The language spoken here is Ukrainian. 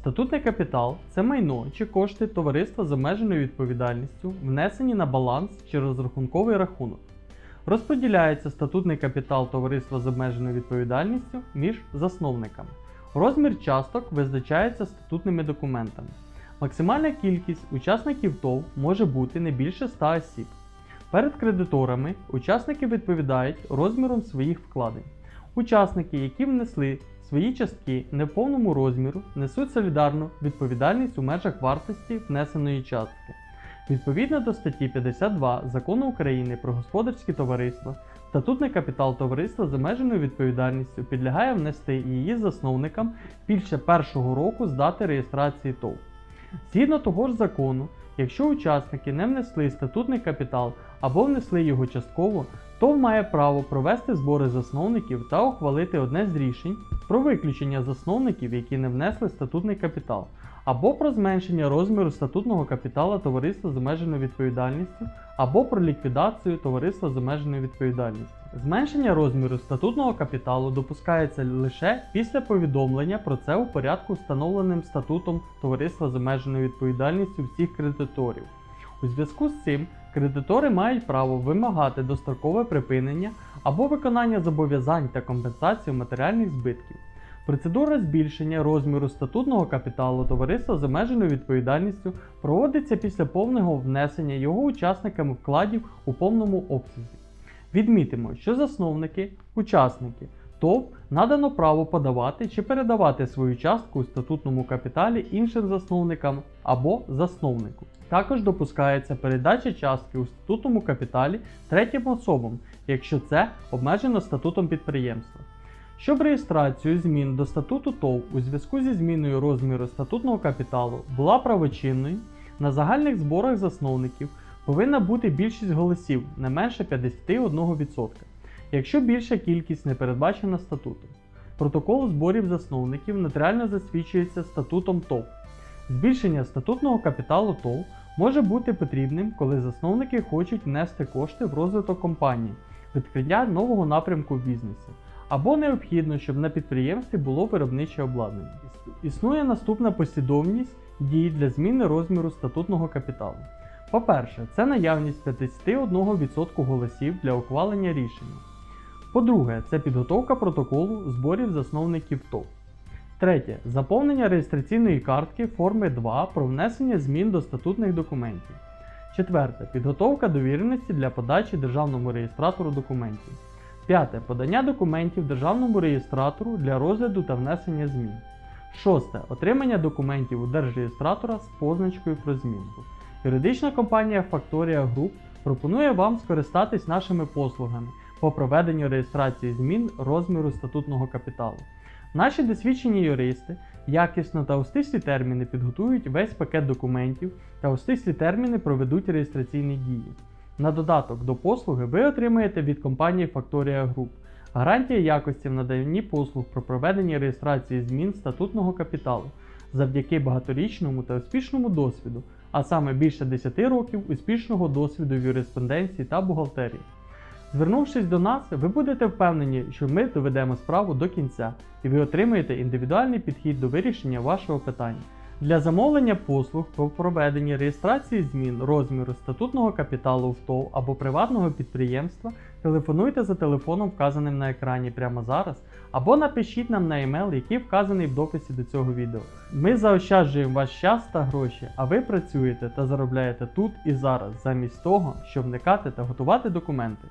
Статутний капітал це майно чи кошти товариства з обмеженою відповідальністю, внесені на баланс чи розрахунковий рахунок. Розподіляється статутний капітал товариства з обмеженою відповідальністю між засновниками. Розмір часток визначається статутними документами. Максимальна кількість учасників ТОВ може бути не більше 100 осіб. Перед кредиторами учасники відповідають розміром своїх вкладень. Учасники, які внесли свої частки не в повному розміру, несуть солідарну відповідальність у межах вартості внесеної частки. Відповідно до статті 52 Закону України про господарські товариства, статутний капітал товариства з обмеженою відповідальністю підлягає внести її засновникам більше першого року з дати реєстрації ТОВ. Згідно того ж закону, якщо учасники не внесли статутний капітал або внесли його частково, ТОВ має право провести збори засновників та ухвалити одне з рішень про виключення засновників, які не внесли статутний капітал, або про зменшення розміру статутного капіталу товариства з обмеженою відповідальністю, або про ліквідацію товариства з обмеженою відповідальністю. Зменшення розміру статутного капіталу допускається лише після повідомлення про це у порядку, встановленим статутом товариства з обмеженою відповідальністю всіх кредиторів. У зв'язку з цим кредитори мають право вимагати дострокове припинення або виконання зобов'язань та компенсацію матеріальних збитків. Процедура збільшення розміру статутного капіталу товариства з обмеженою відповідальністю проводиться після повного внесення його учасниками вкладів у повному обсязі. Відмітимо, що засновники, учасники ТОВ надано право подавати чи передавати свою частку у статутному капіталі іншим засновникам або засновнику. Також допускається передача частки у статутному капіталі третім особам, якщо це обмежено статутом підприємства. Щоб реєстрацію змін до статуту ТОВ у зв'язку зі зміною розміру статутного капіталу була правочинною, на загальних зборах засновників повинна бути більшість голосів не менше 51%, якщо більша кількість не передбачена статутом. Протокол зборів засновників нотаріально засвідчується статутом ТОВ. Збільшення статутного капіталу ТОВ може бути потрібним, коли засновники хочуть внести кошти в розвиток компанії, відкриття нового напрямку в бізнесі, або необхідно, щоб на підприємстві було виробниче обладнання. Існує наступна послідовність дій для зміни розміру статутного капіталу. По-перше, це наявність 51% голосів для ухвалення рішення. По-друге, це підготовка протоколу зборів засновників ТОВ. Третє. Заповнення реєстраційної картки форми 2 про внесення змін до статутних документів. Четверте. Підготовка довіреності для подачі державному реєстратору документів. П'яте. Подання документів державному реєстратору для розгляду та внесення змін. Шосте. Отримання документів у держреєстратора з позначкою про змінку. Юридична компанія Factoria Group пропонує вам скористатись нашими послугами по проведенню реєстрації змін розміру статутного капіталу. Наші досвідчені юристи якісно та у стислі терміни підготують весь пакет документів та у стислі терміни проведуть реєстраційні дії. На додаток до послуги ви отримаєте від компанії Factoria Group гарантія якості в наданні послуг про проведення реєстрації змін статутного капіталу завдяки багаторічному та успішному досвіду, а саме більше 10 років успішного досвіду в юриспонденції та бухгалтерії. Звернувшись до нас, ви будете впевнені, що ми доведемо справу до кінця і ви отримаєте індивідуальний підхід до вирішення вашого питання. Для замовлення послуг по проведенні реєстрації змін розміру статутного капіталу в ТОВ або приватного підприємства телефонуйте за телефоном, вказаним на екрані прямо зараз, або напишіть нам на емейл, який вказаний в дописі до цього відео. Ми заощаджуємо ваш час та гроші, а ви працюєте та заробляєте тут і зараз, замість того, щоб вникати та готувати документи.